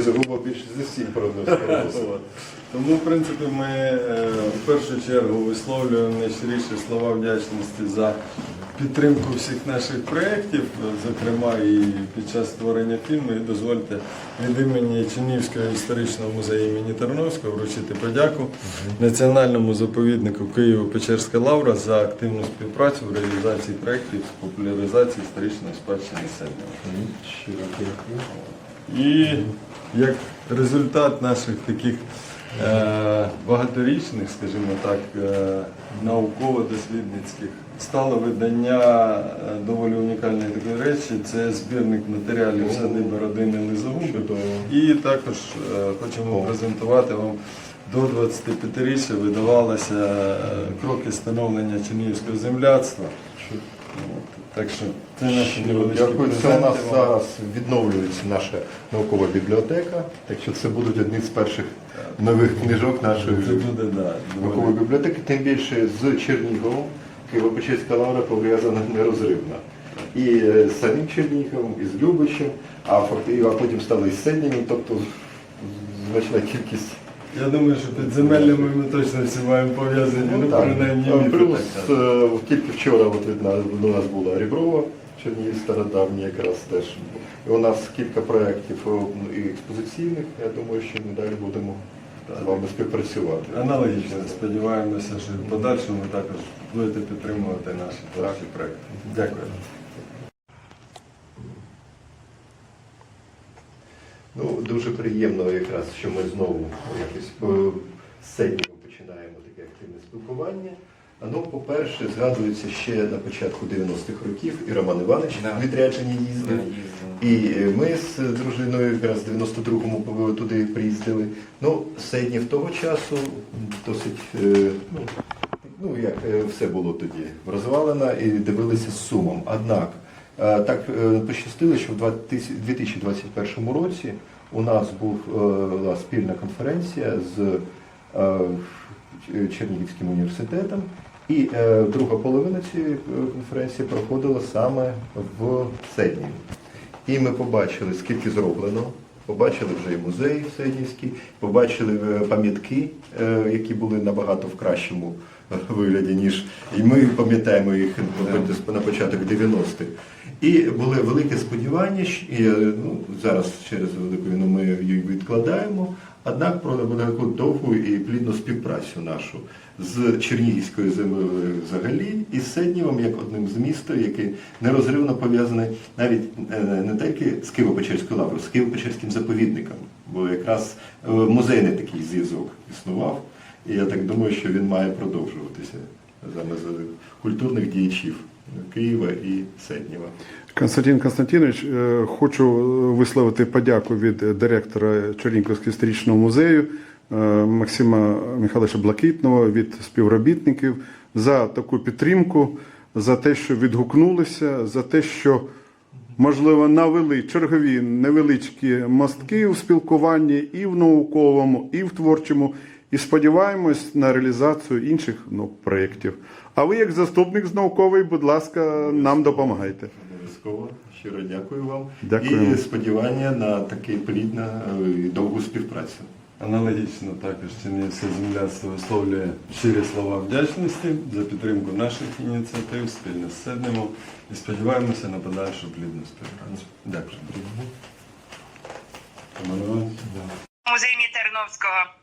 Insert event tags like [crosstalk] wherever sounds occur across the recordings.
цього лізогуба більше за всіх продав. [laughs] От. Тому, в принципі, ми е, в першу чергу висловлюємо найщиріші слова вдячності за підтримку всіх наших проєктів, зокрема і під час створення фільму. І дозвольте від імені Чернігівського історичного музею імені Тарновського вручити подяку Національному заповіднику Києво-Печерська лавра за активну співпрацю в реалізації проєктів з популяризації історичної спадщини Седнева. І як результат наших таких е, багаторічних, скажімо так, е, науково-дослідницьких стало видання е, доволі унікальної такої речі. Це збірник матеріалів садиби родини Лизогуби. І також хочемо презентувати вам. До 25-річчя видавалося е, кроки становлення чернігівського земляцтва. Так що це наші невеличкі Дякую. Це у нас вам. зараз відновлюється наша наукова бібліотека, так що це будуть одні з перших нових книжок нашої Це буде, да, наукової бібліотеки, тим більше з Черніговом. Києво-Печерська лавра пов'язана нерозривно. І е, з самим Черніговом, і з Любичем, а, факти- а потім стали і з Седнівим, тобто значна кількість. Я думаю, що під земельними ми точно всі маємо пов'язані, ну, так. принаймні міфи Плюс так е, тільки вчора от від нас, у нас була Ріброва, Чернігів стародавній якраз теж. І у нас кілька проєктів е, і експозиційних. Я думаю, що ми далі будемо з вами співпрацювати. Аналогічно. Сподіваємося, що в подальшому також будете підтримувати наші творчі проекти. Дякую. Ну, дуже приємно якраз, що ми знову якось е, з починаємо таке активне спілкування. А, Ну, по-перше, згадується ще на початку 90-х років і Роман Іванович Да. в відрядженні їздив. І е, ми з дружиною якраз в 92-му туди приїздили. Ну, Сейднів того часу досить, е, ну, ну як е, все було тоді, розвалено і дивилися з сумом. Однак, е, так е, пощастило, що в 2021 році у нас е, була спільна конференція з е, Чернігівським університетом. І е, друга половина цієї е, конференції проходила саме в Седні. І ми побачили, скільки зроблено. Побачили вже і музей Седнівський, побачили е, пам'ятки, е, які були набагато в кращому е, [laughs] вигляді, ніж і ми пам'ятаємо їх на початок 90-х. І були велике сподівання, і, е, ну, зараз через велику війну ми її відкладаємо. Однак про таку довгу і плідну співпрацю нашу з Чернігівською землею взагалі і з Седнівом як одним з міст, який нерозривно пов'язаний навіть е, не тільки з Києво-Печерською лаврою, з Києво-Печерським заповідником. Бо якраз е, музейний такий зв'язок існував. І я так думаю, що він має продовжуватися саме з культурних діячів Києва і Седнєва. Константин Константинович, е, хочу висловити подяку від директора Чернігівського історичного музею е, Максима Михайловича Блакитного, від співробітників за таку підтримку, за те, що відгукнулися, за те, що можливо навели чергові невеличкі мостки у спілкуванні і в науковому, і в творчому. І сподіваємось на реалізацію інших ну, проєктів. А ви, як заступник з наукової, будь ласка, нам допомагайте. Обов'язково. Щиро дякую вам. Дякуємо. І сподівання на таку плідну е, і довгу співпрацю. Аналогічно також Чернігівське земляцтво висловлює щирі слова вдячності за підтримку наших ініціатив спільно з Седнемом і сподіваємося на подальшу плідну співпрацю. Дякую. Музей імені Терновського.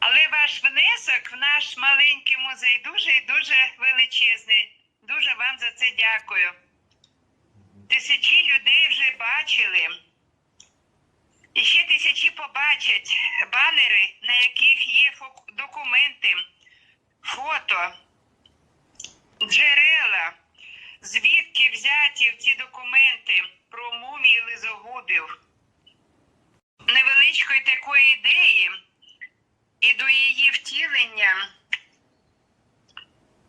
Але ваш внесок в наш маленький музей дуже і дуже величезний. Дуже вам за це дякую. Тисячі людей вже бачили. І ще тисячі побачать банери, на яких є документи, фото, джерела, звідки взяті ці документи про мумії лизогубів невеличкої такої ідеї і до її втілення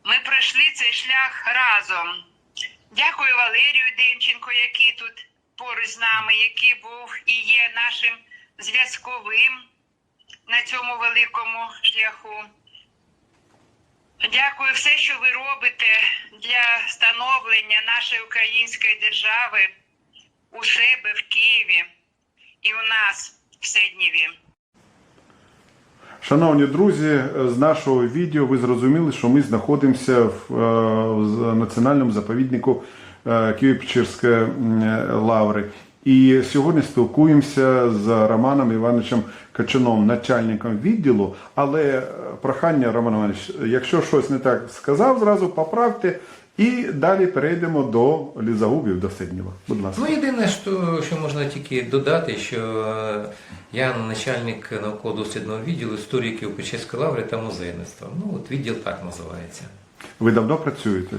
ми пройшли цей шлях разом. Дякую Валерію Демченко, який тут поруч з нами, який був і є нашим зв'язковим на цьому великому шляху. Дякую все, що ви робите для становлення нашої української держави у себе в Києві і у нас в Седнєві. Шановні друзі, з нашого відео ви зрозуміли, що ми знаходимося в, е, національному заповіднику е, Києво-Печерської лаври. І сьогодні спілкуємося з Романом Івановичем Качаном, начальником відділу. Але е, прохання, Роман Іванович, якщо щось не так сказав, зразу поправте. І далі перейдемо до лізагубів, до Сиднєва. Будь ласка. Ну, єдине, що, що можна тільки додати, що е, я начальник науково-дослідного відділу історії Києво-Печерської лаври та музейництва. Ну, от відділ так називається. Ви давно працюєте?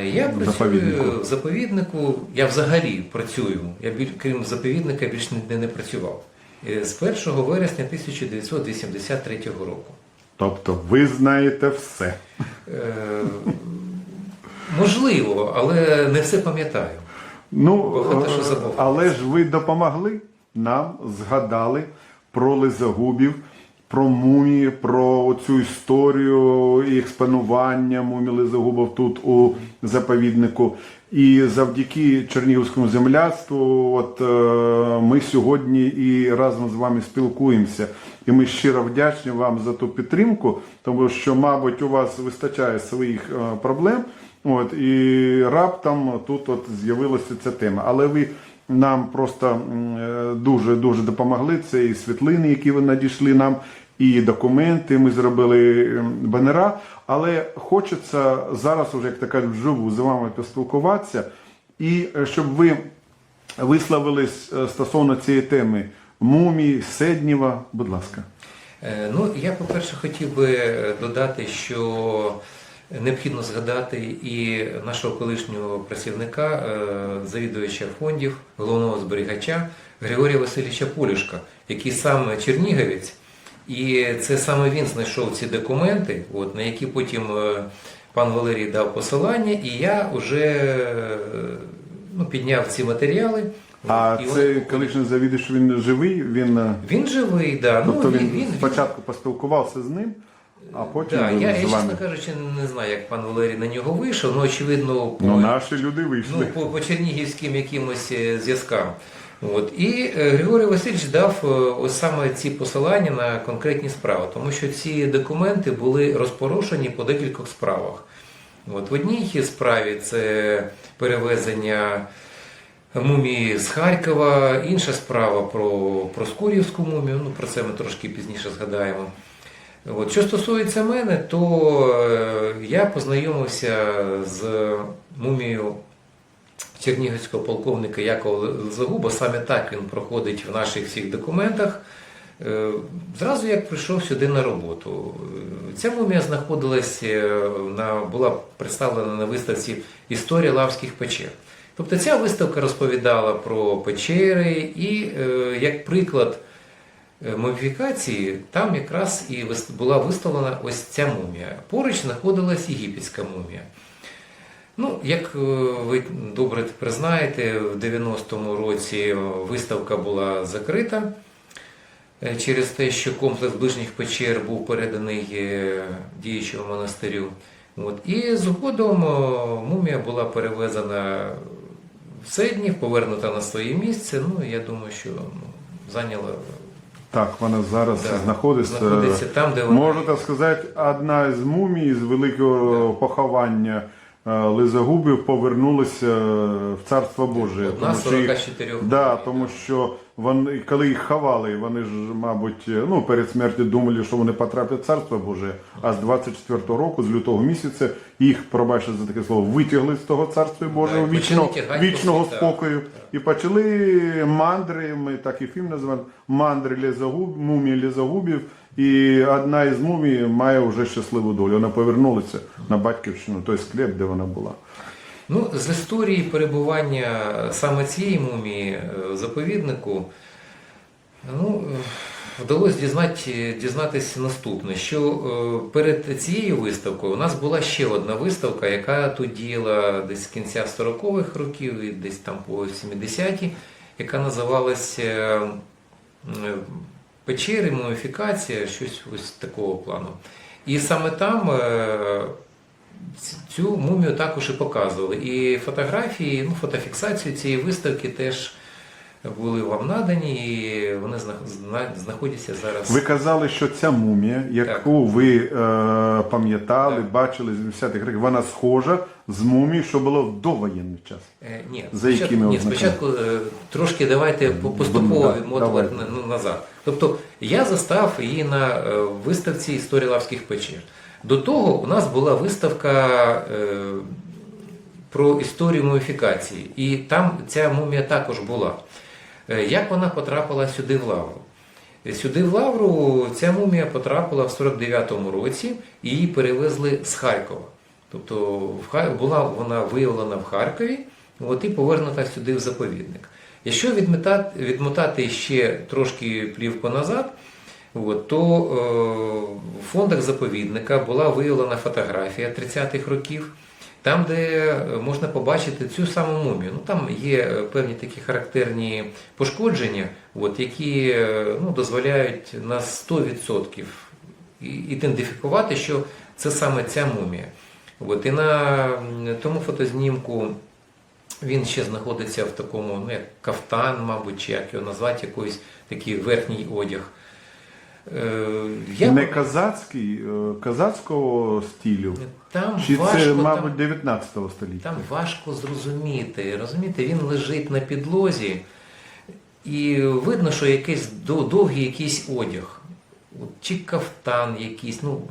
Е, Я В працюю заповіднику. в заповіднику, я взагалі працюю. Я біль- крім заповідника більш ніде не працював. Е, З 1 вересня 1983 року. Тобто ви знаєте все. Можливо, але не все пам'ятаю. Ну, але ж ви допомогли нам, згадали про лизагубів, про мумії, про цю історію і експонування мумії лизагубів тут у заповіднику. І завдяки Чернігівському земляцтву, от е, ми сьогодні і разом з вами спілкуємося. І ми щиро вдячні вам за ту підтримку, тому що, мабуть, у вас вистачає своїх е, проблем. От і раптом тут от з'явилася ця тема. Але ви нам просто дуже дуже допомогли. Це і світлини, які ви надійшли нам, і документи. Ми зробили банера. Але хочеться зараз, уже як така вживу, з вами поспілкуватися, і е, щоб ви висловились е, стосовно цієї теми мумії, Седнєва, будь ласка. Е, Ну, я, по-перше, хотів би е, додати, що необхідно згадати і нашого колишнього працівника, е, завідувача фондів, головного зберігача Григорія Васильовича Полюшка, який сам чернігівець, і це саме він знайшов ці документи, от, на які потім е, пан Валерій дав посилання, і я вже е, ну, підняв ці матеріали. А І цей от- колишній завідувач, він живий, він. Він живий, да. Тобто ну, він, він, він, спочатку поспілкувався з ним, а потім Да, я, я, з вами. чесно кажучи, не знаю, як пан Валерій на нього вийшов, але очевидно по, Ну, наші люди ну, вийшли. по, по чернігівським якимось е, зв'язкам. От. І е, Григорій Васильович дав е, ось саме ці посилання на конкретні справи, тому що ці документи були розпорошені по декількох справах. От. В одній справі це перевезення мумії з Харкова, інша справа про Проскурівську мумію, ну про це ми трошки пізніше згадаємо. От, що стосується мене, то е, я познайомився з мумією чернігівського полковника Якова Загуба, саме так він проходить в наших всіх документах. Е, Зразу як прийшов сюди на роботу. Ця мумія знаходилась е, на була представлена на виставці Історія лавських печер. Тобто ця виставка розповідала про печери і як приклад муміфікації, там якраз і була виставлена ось ця мумія. Поруч знаходилась єгипетська мумія. Ну, як е, ви добре тепер знаєте, в 90-му році е, виставка була закрита е, через те, що комплекс ближніх печер був переданий е, діючому монастирю. От. І згодом е, мумія була перевезена в Седнів, повернута на своє місце. Ну, я думаю, що ну, зайняла Так, вона зараз Да, знаходиться. знаходиться там, де вона Можна сказати, одна з мумій з великого поховання. е, Лизагубів повернулася в Царство Боже. Тому що їх- 44 Да, тому що вони, коли їх ховали, вони ж, мабуть, ну, перед смертю думали, що вони потраплять в Царство Боже, а з 24-го року, з лютого місяця, їх, пробачте за таке слово, витягли з того Царства Божого і вічного, спокою. І почали мандри, ми так і фільм називали, мандри Лізагуб, мумії Лізагубів. І одна із мумій має вже щасливу долю. Вона повернулася на батьківщину, той склеп, де вона була. Ну, з історії перебування саме цієї мумії е, заповіднику, ну, вдалося дізнати, дізнатися наступне, що е, перед цією виставкою у нас була ще одна виставка, яка тут діяла десь з кінця 40-х років і десь там по 70-ті, яка називалася е, Печери, муміфікація, щось ось такого плану. І саме там е, цю мумію також і показували. І фотографії, ну, фотофіксацію цієї виставки теж були вам надані, і вони знаходяться зараз. Ви казали, що ця мумія, яку ви е, пам'ятали, Так. бачили з 10-х років, вона схожа з мумією, що було в довоєнний час. Е, Ні, За спочатку, якими ні, ознаками? спочатку е, трошки давайте по- поступово Да, відмотувати давайте. на- назад. Тобто я застав її на е, виставці історії Лавських печер. До того у нас була виставка е, про історію муміфікації, і там ця мумія також була. Е, Як вона потрапила сюди в Лавру? Е, Сюди в Лавру ця мумія потрапила в 49-му році і її перевезли з Харкова. Тобто була вона виявлена в Харкові от, і повернута сюди в заповідник. Якщо відмотати, відмотати ще трошки плівку назад, от, то е, в фондах заповідника була виявлена фотографія 30-х років, там, де можна побачити цю саму мумію. Ну, там є е, певні такі характерні пошкодження, от, які е, ну, дозволяють на 100% ідентифікувати, що це саме ця мумія. От, і на тому фотознімку він ще знаходиться в такому, ну як кафтан, мабуть, чи як його назвати, якийсь такий верхній одяг. Е, я- Не казацький, е, казацького стилю. там Чи важко, це, мабуть, 19 століття? Там важко зрозуміти. Розумієте, він лежить на підлозі, і видно, що якийсь довгий якийсь одяг. Чи кафтан якийсь, ну,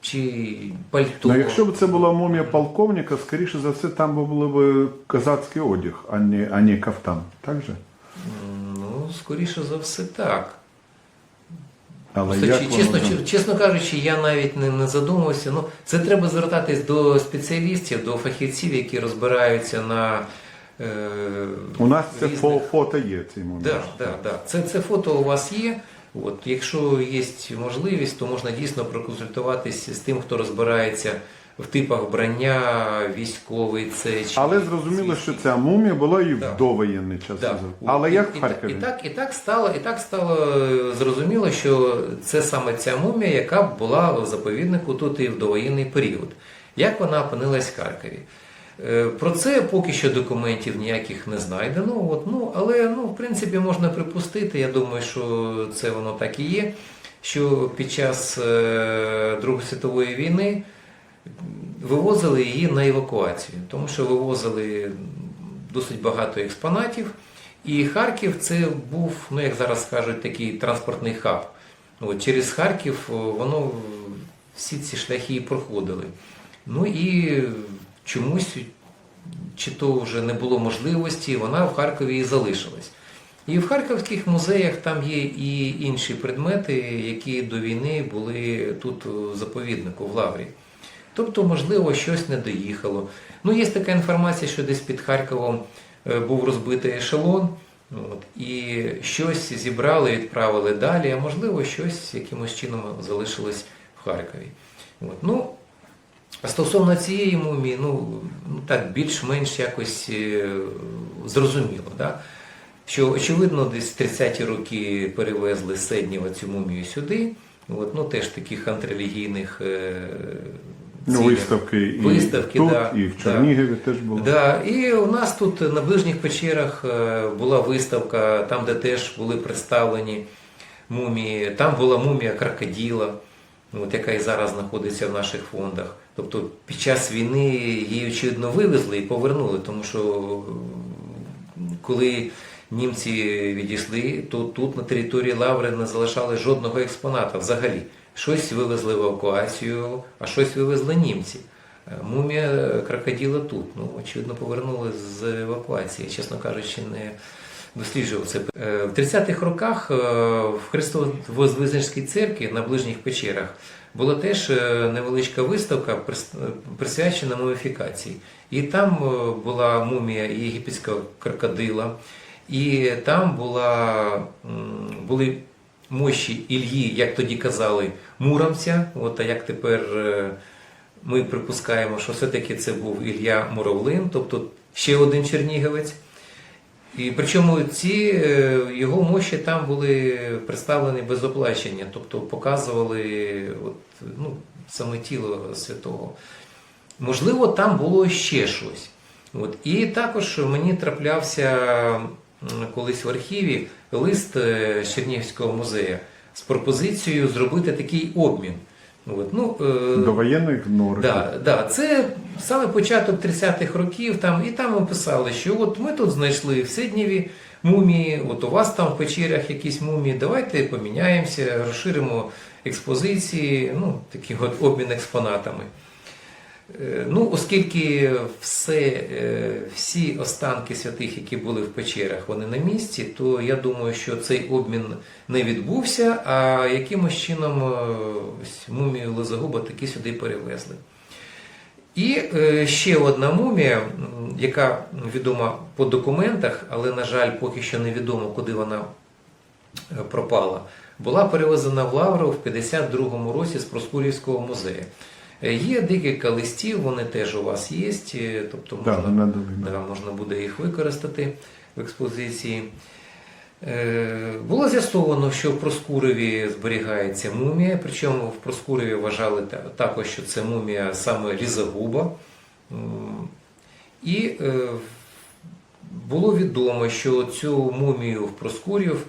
чи пальто. Ну, якщо б це була мумія полковника, скоріше за все, там би було б казацький одяг, а не, а не кафтан. Так же? Ну, скоріше за все, так. Але Просто, як чи- воно чесно, чесно кажучи, я навіть не, не задумувався. Ну, це треба звертатись до спеціалістів, до фахівців, які розбираються на. Е, У нас це різних- фо- фото є цей мумії. Да, да, да. Це, це фото у вас є. От, якщо є можливість, то можна дійсно проконсультуватись з тим, хто розбирається в типах вбрання, військовий це чи Але зрозуміло, що ця мумія була і в довоєнний час. Да. Але І- як і, в Харкові? І, так, і так стало, і так стало зрозуміло, що це саме ця мумія, яка була в заповіднику тут і в довоєнний період. Як вона опинилась в Харкові? Е, Про це поки що документів ніяких не знайдено. От, ну, але ну, в принципі можна припустити, я думаю, що це воно так і є, що під час е, Другої світової війни вивозили її на евакуацію, тому що вивозили досить багато експонатів. І Харків це був, ну як зараз кажуть, такий транспортний хаб. От, через Харків воно всі ці шляхи проходили. Ну і чомусь, чи то вже не було можливості, вона в Харкові і залишилась. І в харківських музеях там є і інші предмети, які до війни були тут у заповіднику в Лаврі. Тобто, можливо, щось не доїхало. Ну, є така інформація, що десь під Харковом е, був розбитий ешелон, от, і щось зібрали, відправили далі, а можливо, щось якимось чином залишилось в Харкові. От. Ну, стосовно цієї мумії, ну, ну так, більш-менш якось е, зрозуміло. Да? Що, очевидно, десь в 30-ті роки перевезли з Седнєва цю мумію сюди. От, ну, теж таких антрелігійних е, Ну, виставки і Виставки, тут, да, і в да. Теж було. Да, і у нас тут на ближніх печерах е, була виставка, там, де теж були представлені мумії. Там була мумія крокодила, от, яка і зараз знаходиться в наших фондах. Тобто під час війни її, очевидно, вивезли і повернули, тому що е, коли німці відійшли, то тут на території Лаври не залишали жодного експоната взагалі. Щось вивезли в евакуацію, а щось вивезли німці. Е, Мумія крокодила тут. Ну, очевидно, повернули з евакуації, чесно кажучи, не досліджував це. Е, В 30-х роках е, в Христово-Возвизенській церкві на ближніх печерах була теж е, невеличка виставка, е, присвячена муміфікації. І там е, була мумія єгипетського крокодила, і там була, були мощі Ільї, як тоді казали, Муромця. От, а як тепер ми припускаємо, що все-таки це був Ілля Муравлин, тобто ще один чернігівець. І причому ці е, його мощі там були представлені без оплачення, тобто показували от, ну, саме тіло святого. Можливо, там було ще щось. От. І також мені траплявся колись в архіві лист е, Чернігівського музею з пропозицією зробити такий обмін. От, ну, е, До воєнних норм. Да, да, це саме початок 30-х років, там, і там описали, що от ми тут знайшли в Сидніві мумії, от у вас там в печерях якісь мумії, давайте поміняємося, розширимо експозиції, ну, такий от обмін експонатами. Е, Ну, оскільки все, е, всі останки святих, які були в печерах, вони на місці, то я думаю, що цей обмін не відбувся, а якимось чином е, мумію Лозагуба таки сюди перевезли. І ще одна мумія, яка відома по документах, але, на жаль, поки що невідомо, куди вона пропала, була перевезена в Лавру в 52-му році з Проскурівського музею. Е, Є декілька листів, вони теж у вас є, е, тобто можна, да. да, можна буде їх використати в експозиції. Е, Було з'ясовано, що в Проскуреві зберігається мумія, причому в Проскуреві вважали також, що це мумія саме Різагуба. І було відомо, що цю мумію в Проскурів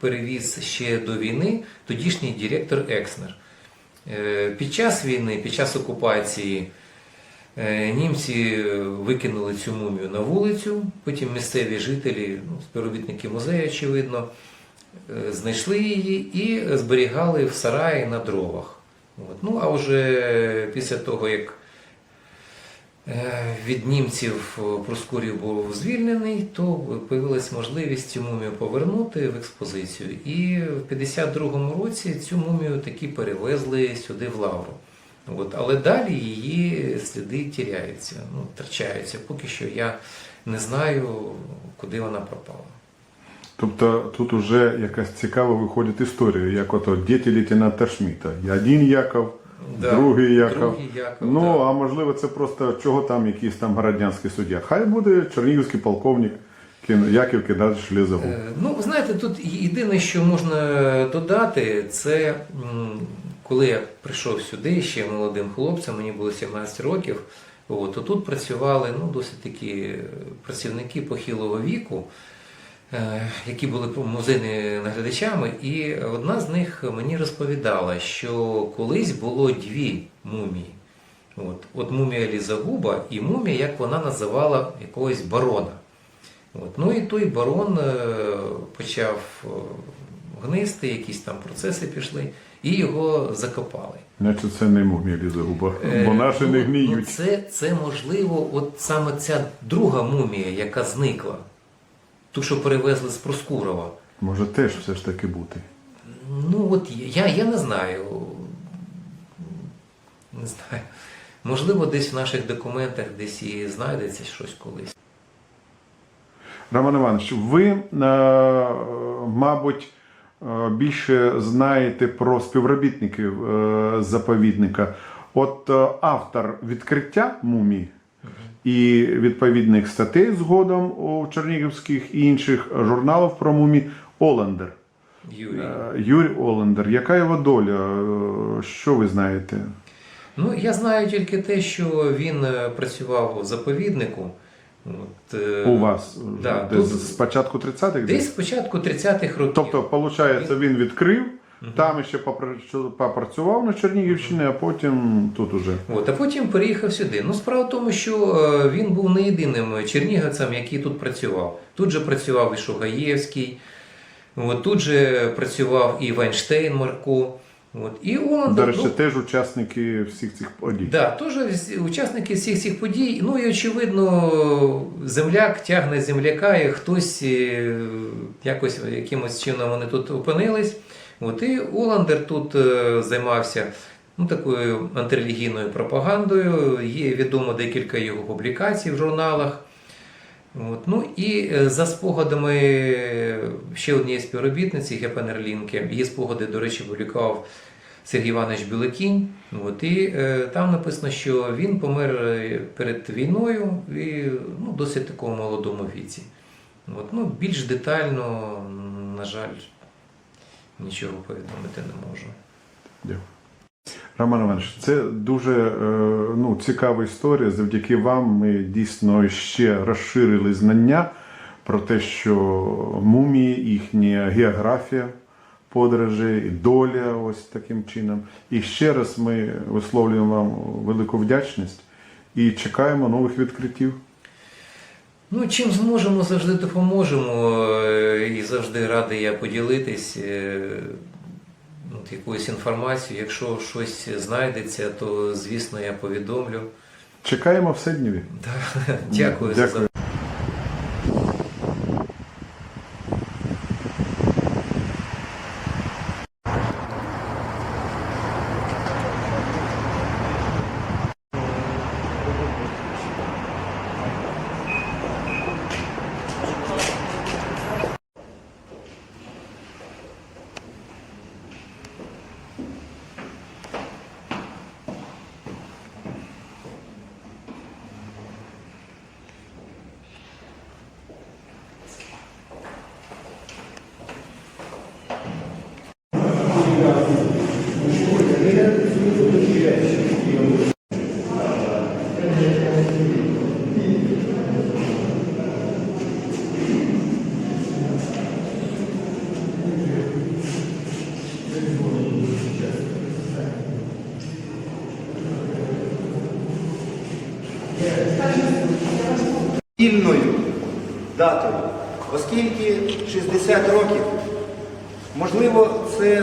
перевіз ще до війни тодішній директор Екснер. Е, Під час війни, під час окупації, е, німці викинули цю мумію на вулицю, потім місцеві жителі, ну, співробітники музею, очевидно, е, знайшли її і зберігали в сараї на дровах. От. Ну, а вже після того, як від німців Проскурів був звільнений, то з'явилася можливість цю мумію повернути в експозицію. І в 52-му році цю мумію таки перевезли сюди в Лавру. От, але далі її сліди тіряються, ну, втрачаються. Поки що я не знаю, куди вона пропала. Тобто тут уже якась цікава виходить історія, як ото діти лейтенанта Шміта. Один Яков, Да, другий Яков. другий Яков, ну, да. а можливо, це просто чого там якийсь там городянський суддя. Хай буде чернігівський полковник Яків Кидач Лізагуб. Е, Ну, знаєте, тут єдине, що можна додати, це коли я прийшов сюди ще молодим хлопцем, мені було 17 років. От, то тут працювали ну, досить такі працівники похилого віку, які були музейними наглядачами, і одна з них мені розповідала, що колись було дві мумії. От, от мумія Лізагуба і мумія, як вона називала якогось барона. От. Ну і той барон е, почав е, гнисти, якісь там процеси пішли, і його закопали. Значить, це не мумія Лізагуба, Е, бо наші ну, не Ну, це, це можливо, от саме ця друга мумія, яка зникла, ту, що перевезли з Проскурова. Може теж все ж таки бути. Ну от я, я не знаю. Не знаю. Можливо, десь в наших документах десь і знайдеться щось колись. Роман Іванович, ви, е, мабуть, е, більше знаєте про співробітників е, заповідника. От автор відкриття мумії і відповідних статей згодом у чернігівських і інших журналів про мумії Олендер. Юрій. Е, Юрій Олендер. Яка його доля? Е, Що ви знаєте? Ну, я знаю тільки те, що він е, працював у заповіднику. От, У вас да, десь тут з початку 30-х? Десь з початку 30-х років. Тобто, виходить, він відкрив, там ще попрацював на Чернігівщині, а потім тут уже. От, а потім переїхав сюди. Ну, справа в тому, що е, він був не єдиним чернігівцем, який тут працював. Тут же працював і Шугаєвський, от, тут же працював і Вайнштейн Марко. От, і он, До речі, ну, теж учасники всіх цих подій. Да, теж учасники всіх цих подій. Ну і очевидно, земляк тягне земляка, і хтось е, якось якимось чином вони тут опинились. От і Оландер тут е, займався ну, такою антирелігійною пропагандою. Є відомо декілька його публікацій в журналах. От, ну і е, за спогадами ще однієї співробітниці Гепенерлінки, її спогади, до речі, публікував Сергій Іванович Білокінь. От, і е, там написано, що він помер е, перед війною і ну, досить такому молодому віці. От, ну, більш детально, на жаль, нічого повідомити не можу. Дякую. Роман Іванович, це дуже е, ну, цікава історія. Завдяки вам ми дійсно ще розширили знання про те, що мумії, їхня географія подорожі і доля ось таким чином. І ще раз ми висловлюємо вам велику вдячність і чекаємо нових відкриттів. Ну, чим зможемо, завжди допоможемо. Е, І завжди радий я поділитись е, от якоюсь інформацією. Якщо щось знайдеться, то звісно я повідомлю. Чекаємо в Седнєві. Да. [laughs] Дякую за Дякую. спільною датою, оскільки 60 років, можливо, це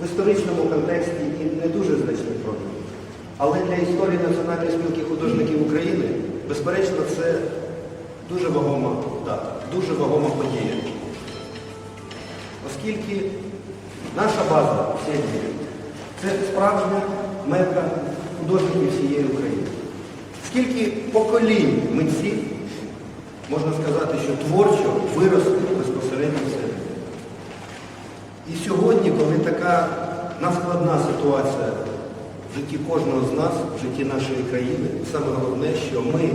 в історичному контексті і не дуже значний промір. Але для історії Національної спілки художників України, безперечно, це дуже вагома дата, дуже вагома подія. Оскільки наша база Сєдні – це справжня мека художників всієї України. Скільки поколінь митців, можна сказати, що творчо виросли безпосередньо в себе. І сьогодні, коли така надскладна ситуація в житті кожного з нас, в житті нашої країни, саме головне, що ми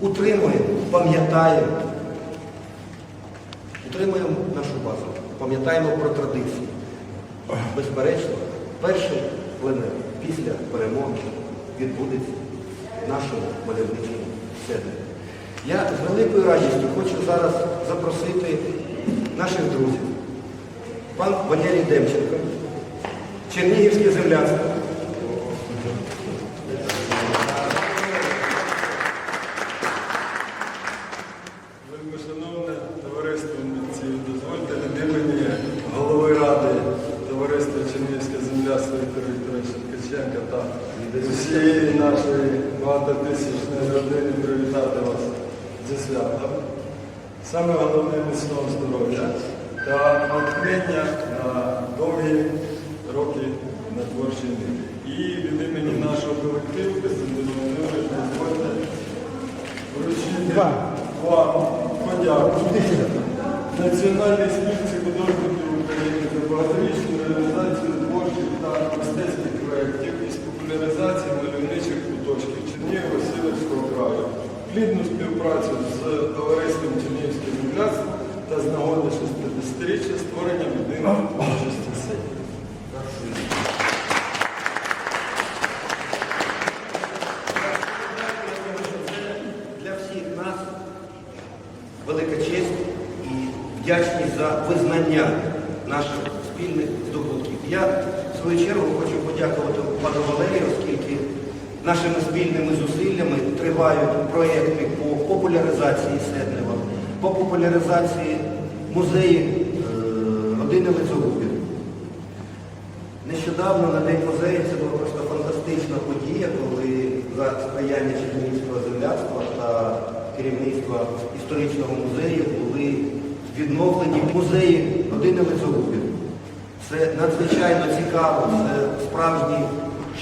утримуємо, пам'ятаємо, утримуємо нашу базу, пам'ятаємо про традиції. Безперечно, перший пленер після перемоги відбудеться в нашому мальовничому седлі. Я з великою радістю хочу зараз запросити наших друзів. Пан Валерій Демченко, Чернігівське земляцтво. Вельми шановне товариство митців, дозвольте від імені голови ради товариства Чернігівська земля Віктора Вікторовича Ткаченка та усієї нашої багатотисячної родини привітати вас зі святом. Саме головне міцного здоров'я та натхнення на довгі роки на творчій ниві. І від імені нашого колективу Костянтин Володимирович, дозвольте вручити вам подяку Національній спілці художників України за багаторічну реалізацію творчих та мистецьких проєктів із популяризації мальовничих куточків Чернігова Сіверського краю, плідну співпрацю з товариством Чернігівських земляцтв та з нагоди 60-річчя створення будинку творчості сил. Для всіх нас велика честь і вдячність за визнання наших спільних здобутків. Я в свою чергу хочу подякувати пану Валерію, оскільки нашими спільними зусиллями тривають проєкти по популяризації Седнева, по популяризації музею е, родини Лицогубів. Нещодавно на День музею це була просто фантастична подія, коли за сприяння Чернігівського земляцтва та керівництва історичного музею відновлені музеї родини Лицогубів. Це надзвичайно цікаво, це справжній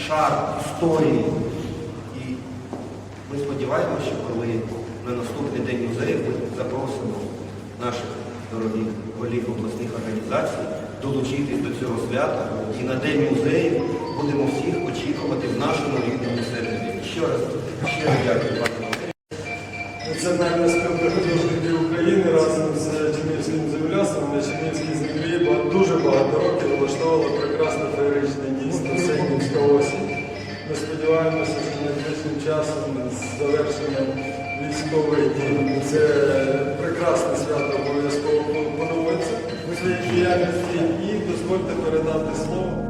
шар історії. І ми сподіваємося, що коли на наступний день музею ми запросимо наших дорогих голів обласних організацій долучитись до цього свята. І на День музею будемо всіх очікувати в нашому рідному серці. Ще раз щиро дякую, пане Валерію. Національна спілка художників України разом з Чернігівським земляством на Чернігівській землі дуже багато років влаштовувала прекрасне феєричне дійство Сейнівська осінь. Ми сподіваємося, що найближчим часом з завершенням військовий день. Це прекрасне свято, обов'язково подобається у своїй діяльності. І дозвольте передати слово